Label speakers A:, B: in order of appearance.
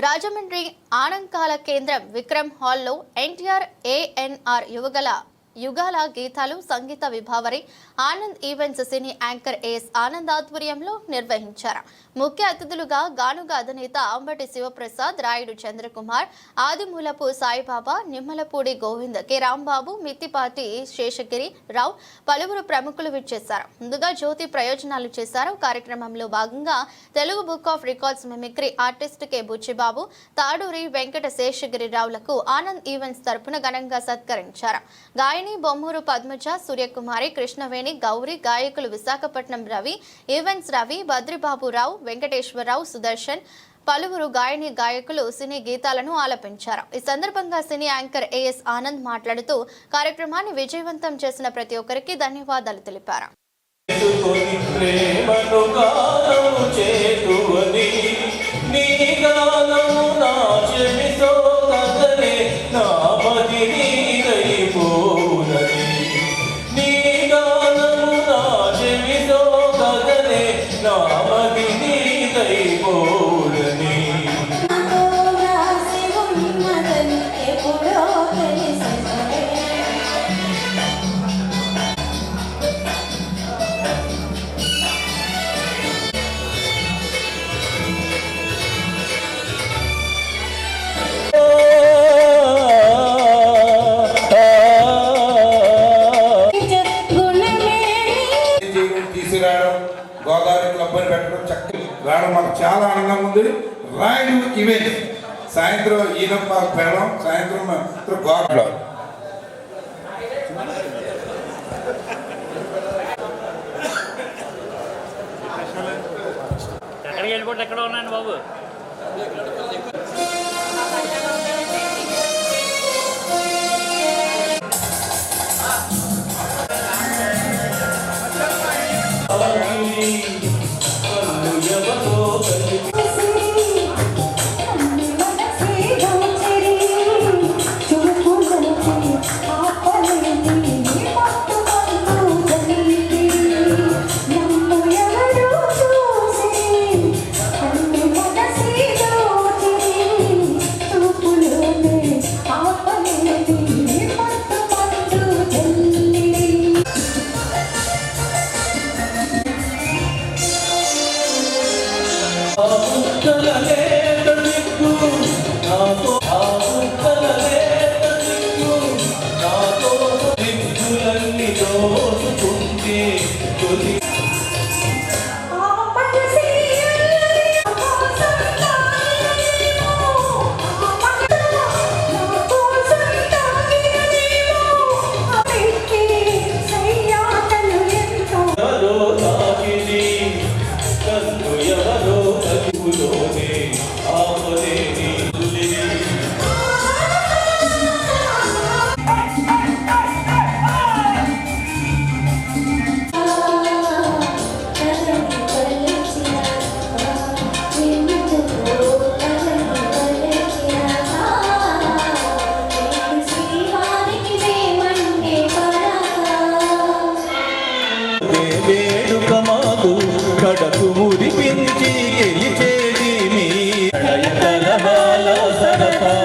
A: రాజమండ్రి ఆనంకాల కేంద్రం విక్రమ్ హాల్లో ఎన్టీఆర్ ఏఎన్ఆర్ యువగల యుగాల గీతాలు సంగీత విభావరి Anand events cine anchor S Anand ఆధ్వర్యంలో నిర్వహించారు. ముఖ్య అతిథులుగా గానుగ అధినేత అంబటి శివప్రసాద్ రాయుడు చంద్రకుమార్ ఆదిమూలపు సాయిబాబా నిమ్మలపూడి గోవింద్ కె రాంబాబు మిత్తిపాటి శేషగిరి రావు పలువురు ప్రముఖులు విచ్చేశారు. ముందుగా జ్యోతి ప్రయోజనాలు చేశారు. కార్యక్రమంలో భాగంగా Telugu book of records mimicry artist K Buchibabu Taduri Venkata Seshagiri రావులకు Anand events తరపున ఘనంగా సత్కరించారు. గాయని బొమ్మూరు పద్మజ సూర్యకుమారి కృష్ణవేణి గౌరి గాయకులు విశాఖపట్నం రవి ఈవెంట్స్ రవి బద్రిబాబు రావు వెంకటేశ్వరరావు సుదర్శన్ పలువురు గాయని గాయకులు సినీ గీతాలను ఆలపించారు. ఈ సందర్భంగా సినీ యాంకర్ ఏఎస్ ఆనంద్ మాట్లాడుతూ కార్యక్రమాన్ని విజయవంతం చేసిన ప్రతి ఒక్కరికి ధన్యవాదాలు తెలిపారు.
B: ప్రేమను
C: తీసుకురావడం గోదావరి క్లబ్ అని పెట్టడం చక్కగా రావడం మాకు చాలా ఆనందంగా ఉంది. రాయడం ఈవెంట్ సాయంత్రం ఈయన మాకు పెరడం సాయంత్రం గోడలో.
D: ఎక్కడికి వెళ్ళిపోతే ఎక్కడ ఉన్నాయండి బాబు.
B: love you. Oh, سبقا